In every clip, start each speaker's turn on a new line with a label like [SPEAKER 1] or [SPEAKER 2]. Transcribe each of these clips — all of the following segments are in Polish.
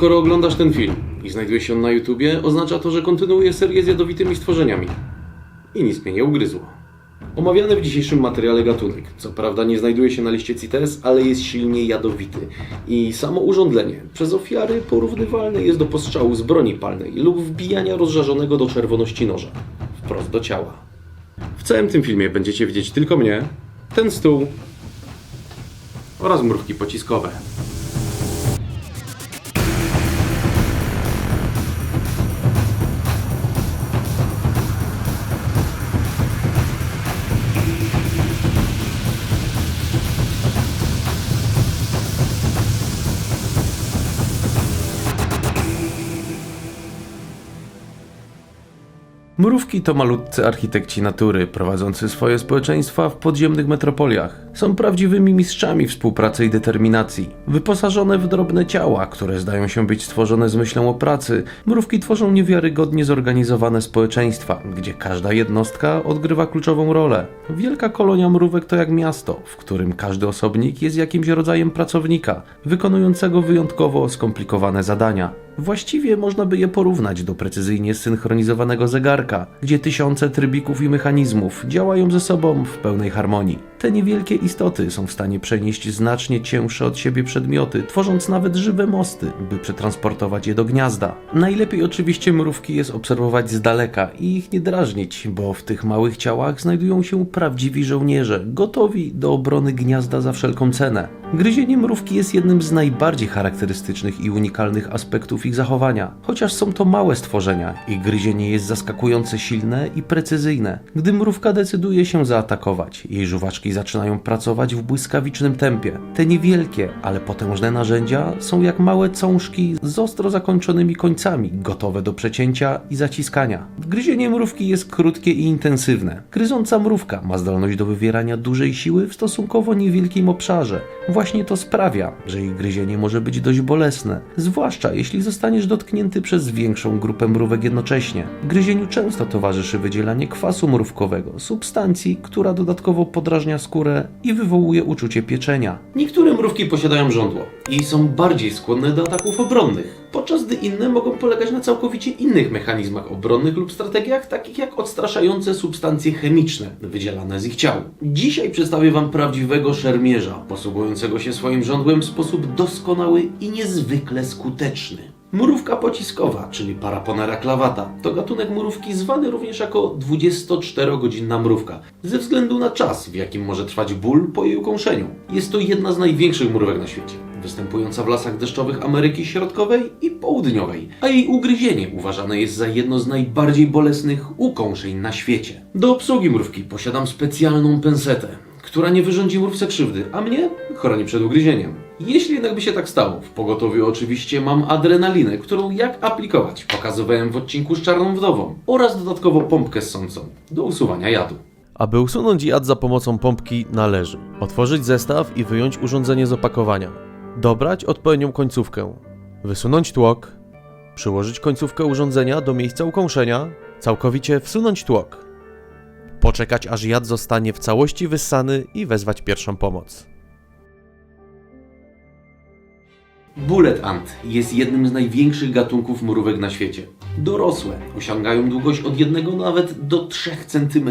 [SPEAKER 1] Skoro oglądasz ten film i znajduje się on na YouTubie, oznacza to, że kontynuuję serię z jadowitymi stworzeniami. I nic mnie nie ugryzło. Omawiany w dzisiejszym materiale gatunek, co prawda nie znajduje się na liście CITES, ale jest silnie jadowity. I samo urządzenie przez ofiary porównywalne jest do postrzału z broni palnej lub wbijania rozżarzonego do czerwoności noża wprost do ciała. W całym tym filmie będziecie widzieć tylko mnie, ten stół oraz mrówki pociskowe. Mrówki to malutcy architekci natury, prowadzący swoje społeczeństwa w podziemnych metropoliach. Są prawdziwymi mistrzami współpracy i determinacji. Wyposażone w drobne ciała, które zdają się być stworzone z myślą o pracy, mrówki tworzą niewiarygodnie zorganizowane społeczeństwa, gdzie każda jednostka odgrywa kluczową rolę. Wielka kolonia mrówek to jak miasto, w którym każdy osobnik jest jakimś rodzajem pracownika, wykonującego wyjątkowo skomplikowane zadania. Właściwie można by je porównać do precyzyjnie synchronizowanego zegarka, gdzie tysiące trybików i mechanizmów działają ze sobą w pełnej harmonii. Te niewielkie istoty są w stanie przenieść znacznie cięższe od siebie przedmioty, tworząc nawet żywe mosty, by przetransportować je do gniazda. Najlepiej oczywiście mrówki jest obserwować z daleka i ich nie drażnić, bo w tych małych ciałach znajdują się prawdziwi żołnierze, gotowi do obrony gniazda za wszelką cenę. Gryzienie mrówki jest jednym z najbardziej charakterystycznych i unikalnych aspektów ich zachowania. Chociaż są to małe stworzenia, ich gryzienie jest zaskakująco silne i precyzyjne. Gdy mrówka decyduje się zaatakować, jej żuwaczki zaczynają pracować w błyskawicznym tempie. Te niewielkie, ale potężne narzędzia są jak małe cążki z ostro zakończonymi końcami, gotowe do przecięcia i zaciskania. Gryzienie mrówki jest krótkie i intensywne. Gryząca mrówka ma zdolność do wywierania dużej siły w stosunkowo niewielkim obszarze. Właśnie to sprawia, że ich gryzienie może być dość bolesne, zwłaszcza jeśli zostaniesz dotknięty przez większą grupę mrówek jednocześnie. Gryzieniu często towarzyszy wydzielanie kwasu mrówkowego, substancji, która dodatkowo podrażnia skórę i wywołuje uczucie pieczenia. Niektóre mrówki posiadają żądło i są bardziej skłonne do ataków obronnych, podczas gdy inne mogą polegać na całkowicie innych mechanizmach obronnych lub strategiach, takich jak odstraszające substancje chemiczne wydzielane z ich ciał. Dzisiaj przedstawię Wam prawdziwego szermierza, posługującego się swoim żądłem w sposób doskonały i niezwykle skuteczny. Mrówka pociskowa, czyli Paraponera clavata, to gatunek mrówki zwany również jako 24-godzinna mrówka, ze względu na czas, w jakim może trwać ból po jej ukąszeniu. Jest to jedna z największych mrówek na świecie, występująca w lasach deszczowych Ameryki Środkowej i Południowej, a jej ugryzienie uważane jest za jedno z najbardziej bolesnych ukąszeń na świecie. Do obsługi mrówki posiadam specjalną pensetę, która nie wyrządzi mrówce krzywdy, a mnie chroni przed ugryzieniem. Jeśli jednak by się tak stało, w pogotowiu oczywiście mam adrenalinę, którą jak aplikować pokazywałem w odcinku z Czarną Wdową oraz dodatkowo pompkę ssącą do usuwania jadu.
[SPEAKER 2] Aby usunąć jad za pomocą pompki należy otworzyć zestaw i wyjąć urządzenie z opakowania, dobrać odpowiednią końcówkę, wysunąć tłok, przyłożyć końcówkę urządzenia do miejsca ukąszenia, całkowicie wsunąć tłok, poczekać aż jad zostanie w całości wyssany i wezwać pierwszą pomoc.
[SPEAKER 1] Bullet ant jest jednym z największych gatunków mrówek na świecie. Dorosłe osiągają długość od 1 nawet do 3 cm.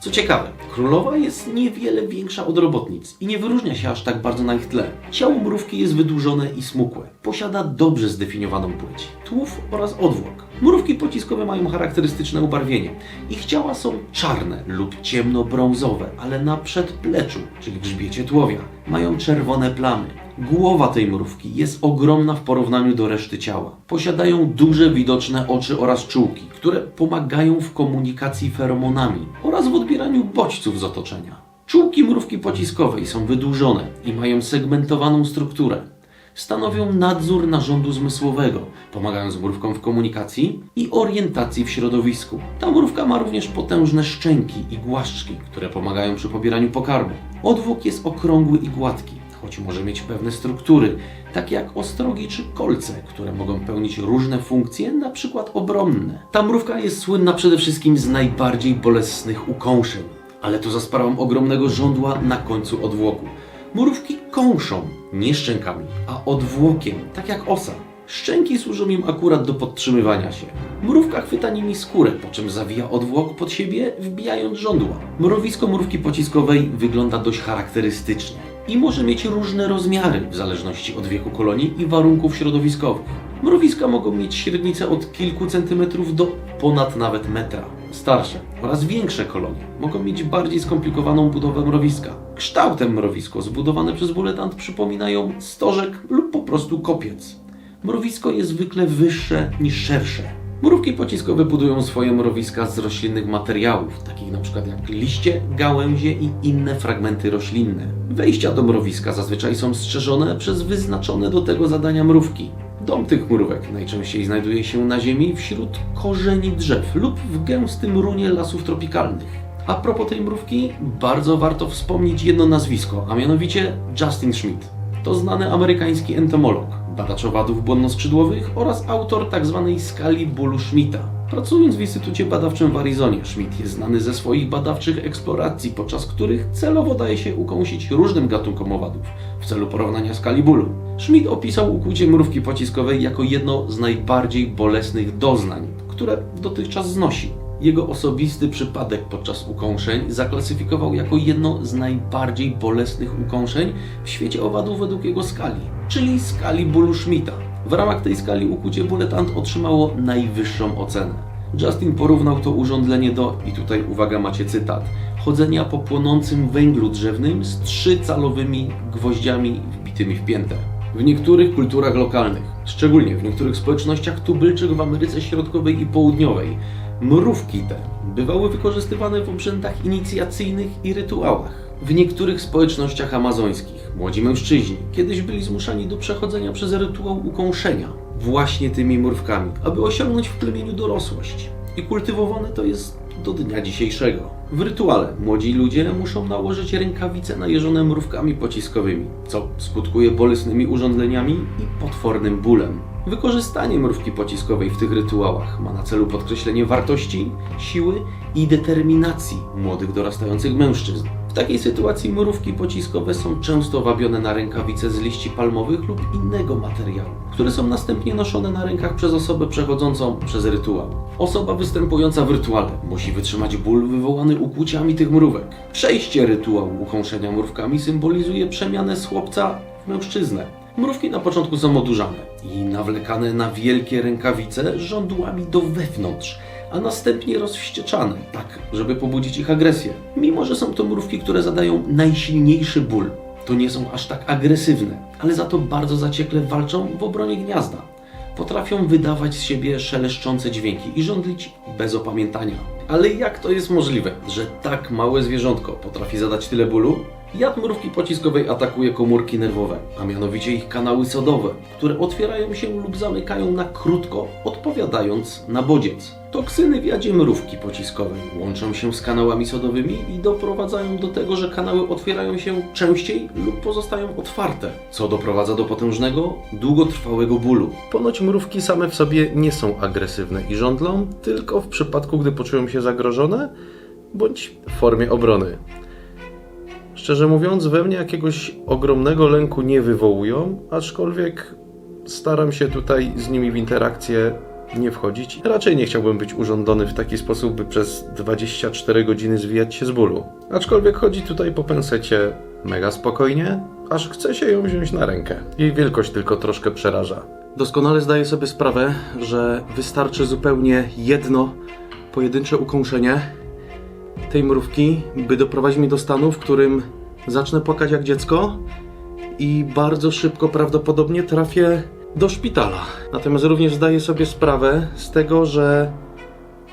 [SPEAKER 1] Co ciekawe, królowa jest niewiele większa od robotnic i nie wyróżnia się aż tak bardzo na ich tle. Ciało mrówki jest wydłużone i smukłe. Posiada dobrze zdefiniowaną płeć, tułów oraz odwłok. Mrówki pociskowe mają charakterystyczne ubarwienie. Ich ciała są czarne lub ciemnobrązowe, ale na przedpleczu, czyli grzbiecie tułowia, mają czerwone plamy. Głowa tej mrówki jest ogromna w porównaniu do reszty ciała. Posiadają duże widoczne oczy oraz czułki, które pomagają w komunikacji feromonami oraz w odbieraniu bodźców z otoczenia. Czułki mrówki pociskowej są wydłużone i mają segmentowaną strukturę. Stanowią nadzór narządu zmysłowego, pomagając mrówkom w komunikacji i orientacji w środowisku. Ta mrówka ma również potężne szczęki i głaszczki, które pomagają przy pobieraniu pokarmu. Odwłok jest okrągły i gładki, choć może mieć pewne struktury, takie jak ostrogi czy kolce, które mogą pełnić różne funkcje, na przykład obronne. Ta mrówka jest słynna przede wszystkim z najbardziej bolesnych ukąszeń, ale to za sprawą ogromnego żądła na końcu odwłoku. Mrówki kąszą, nie szczękami, a odwłokiem, tak jak osa. Szczęki służą im akurat do podtrzymywania się. Mrówka chwyta nimi skórę, po czym zawija odwłok pod siebie, wbijając żądła. Mrowisko mrówki pociskowej wygląda dość charakterystycznie i może mieć różne rozmiary w zależności od wieku kolonii i warunków środowiskowych. Mrowiska mogą mieć średnicę od kilku centymetrów do ponad nawet metra. Starsze oraz większe kolonie mogą mieć bardziej skomplikowaną budowę mrowiska. Kształtem mrowisko zbudowane przez buletant przypominają stożek lub po prostu kopiec. Mrowisko jest zwykle wyższe niż szersze. Mrówki pociskowe budują swoje mrowiska z roślinnych materiałów, takich przykład jak liście, gałęzie i inne fragmenty roślinne. Wejścia do mrowiska zazwyczaj są strzeżone przez wyznaczone do tego zadania mrówki. Dom tych mrówek najczęściej znajduje się na ziemi wśród korzeni drzew lub w gęstym runie lasów tropikalnych. A propos tej mrówki, bardzo warto wspomnieć jedno nazwisko, a mianowicie Justin Schmidt. To znany amerykański entomolog, badacz owadów błonnoskrzydłowych oraz autor tzw. skali bólu Schmidta. Pracując w Instytucie Badawczym w Arizonie, Schmidt jest znany ze swoich badawczych eksploracji, podczas których celowo daje się ukąsić różnym gatunkom owadów w celu porównania skali bólu. Schmidt opisał ukłucie mrówki pociskowej jako jedno z najbardziej bolesnych doznań, które dotychczas znosił. Jego osobisty przypadek podczas ukąszeń zaklasyfikował jako jedno z najbardziej bolesnych ukąszeń w świecie owadów według jego skali, czyli skali bólu Schmidta. W ramach tej skali ukłucie buletant otrzymało najwyższą ocenę. Justin porównał to urządzenie do, i tutaj uwaga macie cytat, chodzenia po płonącym węglu drzewnym z trzycalowymi gwoździami wbitymi w piętę. W niektórych kulturach lokalnych, szczególnie w niektórych społecznościach tubylczych w Ameryce Środkowej i Południowej, mrówki te bywały wykorzystywane w obrzędach inicjacyjnych i rytuałach. W niektórych społecznościach amazońskich młodzi mężczyźni kiedyś byli zmuszani do przechodzenia przez rytuał ukąszenia właśnie tymi mrówkami, aby osiągnąć w plemieniu dorosłość. I kultywowane to jest do dnia dzisiejszego. W rytuale młodzi ludzie muszą nałożyć rękawice najeżone mrówkami pociskowymi, co skutkuje bolesnymi urządzeniami i potwornym bólem. Wykorzystanie mrówki pociskowej w tych rytuałach ma na celu podkreślenie wartości, siły i determinacji młodych dorastających mężczyzn. W takiej sytuacji mrówki pociskowe są często wabione na rękawice z liści palmowych lub innego materiału, które są następnie noszone na rękach przez osobę przechodzącą przez rytuał. Osoba występująca w rytuale musi wytrzymać ból wywołany ukłuciami tych mrówek. Przejście rytuału ukąszenia mrówkami symbolizuje przemianę z chłopca w mężczyznę. Mrówki na początku są odurzane i nawlekane na wielkie rękawice żądłami do wewnątrz, a następnie rozwścieczane, tak żeby pobudzić ich agresję. Mimo, że są to mrówki, które zadają najsilniejszy ból, to nie są aż tak agresywne, ale za to bardzo zaciekle walczą w obronie gniazda. Potrafią wydawać z siebie szeleszczące dźwięki i żądlić bez opamiętania. Ale jak to jest możliwe, że tak małe zwierzątko potrafi zadać tyle bólu? Jad mrówki pociskowej atakuje komórki nerwowe, a mianowicie ich kanały sodowe, które otwierają się lub zamykają na krótko, odpowiadając na bodziec. Toksyny w jadzie mrówki pociskowej łączą się z kanałami sodowymi i doprowadzają do tego, że kanały otwierają się częściej lub pozostają otwarte, co doprowadza do potężnego, długotrwałego bólu. Ponoć mrówki same w sobie nie są agresywne i żądlą, tylko w przypadku, gdy poczują się zagrożone bądź w formie obrony. Szczerze mówiąc, we mnie jakiegoś ogromnego lęku nie wywołują, aczkolwiek staram się tutaj z nimi w interakcję nie wchodzić. Raczej nie chciałbym być urządzony w taki sposób, by przez 24 godziny zwijać się z bólu. Aczkolwiek chodzi tutaj po pensecie mega spokojnie, aż chce się ją wziąć na rękę. Jej wielkość tylko troszkę przeraża. Doskonale zdaję sobie sprawę, że wystarczy zupełnie jedno pojedyncze ukąszenie tej mrówki, by doprowadzić mnie do stanu, w którym zacznę płakać jak dziecko i bardzo szybko prawdopodobnie trafię do szpitala. Natomiast również zdaję sobie sprawę z tego, że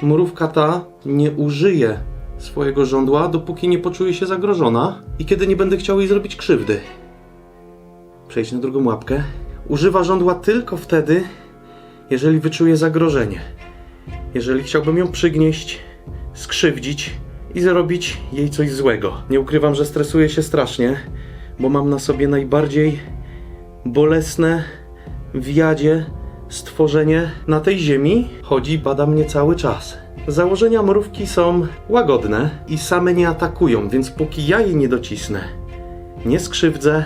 [SPEAKER 1] mrówka ta nie użyje swojego żądła, dopóki nie poczuje się zagrożona i kiedy nie będę chciał jej zrobić krzywdy. Przejdź na drugą łapkę. Używa żądła tylko wtedy, jeżeli wyczuje zagrożenie. Jeżeli chciałbym ją przygnieść, skrzywdzić i zrobić jej coś złego. Nie ukrywam, że stresuję się strasznie, bo mam na sobie najbardziej bolesne w jadzie stworzenie na tej ziemi. Chodzi, bada mnie cały czas. Założenia mrówki są łagodne i same nie atakują, więc póki ja jej nie docisnę, nie skrzywdzę,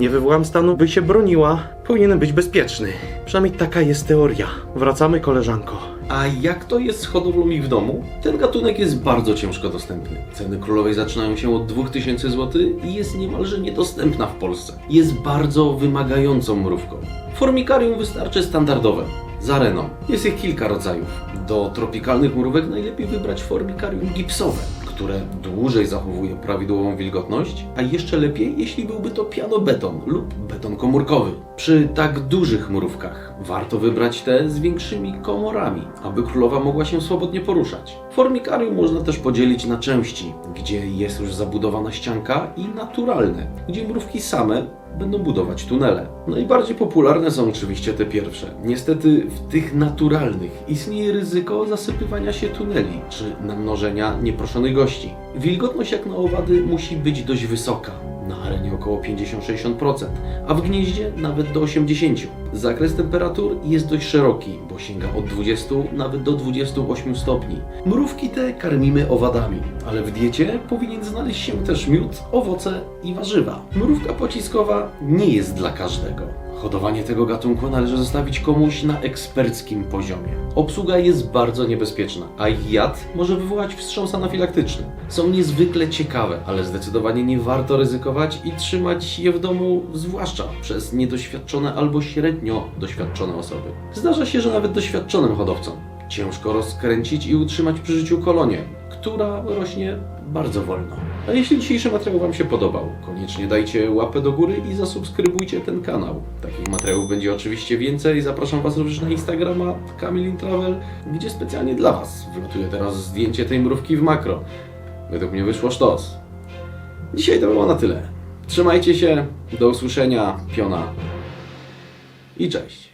[SPEAKER 1] nie wywołam stanu, by się broniła,
[SPEAKER 3] powinienem być bezpieczny. Przynajmniej taka jest teoria. Wracamy, koleżanko.
[SPEAKER 1] A jak to jest z hodowlą ich w domu? Ten gatunek jest bardzo ciężko dostępny. Ceny królowej zaczynają się od 2000 zł i jest niemalże niedostępna w Polsce. Jest bardzo wymagającą mrówką. Formikarium wystarczy standardowe, z areną. Jest ich kilka rodzajów. Do tropikalnych mrówek najlepiej wybrać formikarium gipsowe, które dłużej zachowuje prawidłową wilgotność, a jeszcze lepiej, jeśli byłby to pianobeton lub beton komórkowy. Przy tak dużych mrówkach warto wybrać te z większymi komorami, aby królowa mogła się swobodnie poruszać. Formikarium można też podzielić na części, gdzie jest już zabudowana ścianka i naturalne, gdzie mrówki same będą budować tunele. Najbardziej popularne są oczywiście te pierwsze. Niestety w tych naturalnych istnieje ryzyko zasypywania się tuneli czy namnożenia nieproszonych gości. Wilgotność jak na owady musi być dość wysoka. Na arenie około 50-60%, a w gnieździe nawet do 80%. Zakres temperatur jest dość szeroki, bo sięga od 20 nawet do 28 stopni. Mrówki te karmimy owadami, ale w diecie powinien znaleźć się też miód, owoce i warzywa. Mrówka pociskowa nie jest dla każdego. Hodowanie tego gatunku należy zostawić komuś na eksperckim poziomie. Obsługa jest bardzo niebezpieczna, a jad może wywołać wstrząs anafilaktyczny. Są niezwykle ciekawe, ale zdecydowanie nie warto ryzykować i trzymać je w domu, zwłaszcza przez niedoświadczone albo średnio doświadczone osoby. Zdarza się, że nawet doświadczonym hodowcom ciężko rozkręcić i utrzymać przy życiu kolonię, która rośnie bardzo wolno. A jeśli dzisiejszy materiał Wam się podobał, koniecznie dajcie łapę do góry i zasubskrybujcie ten kanał. Takich materiałów będzie oczywiście więcej. Zapraszam Was również na Instagrama Kamilin Travel, gdzie specjalnie dla Was wlatuje teraz zdjęcie tej mrówki w makro. Według mnie wyszło sztos. Dzisiaj to było na tyle. Trzymajcie się, do usłyszenia, piona i cześć.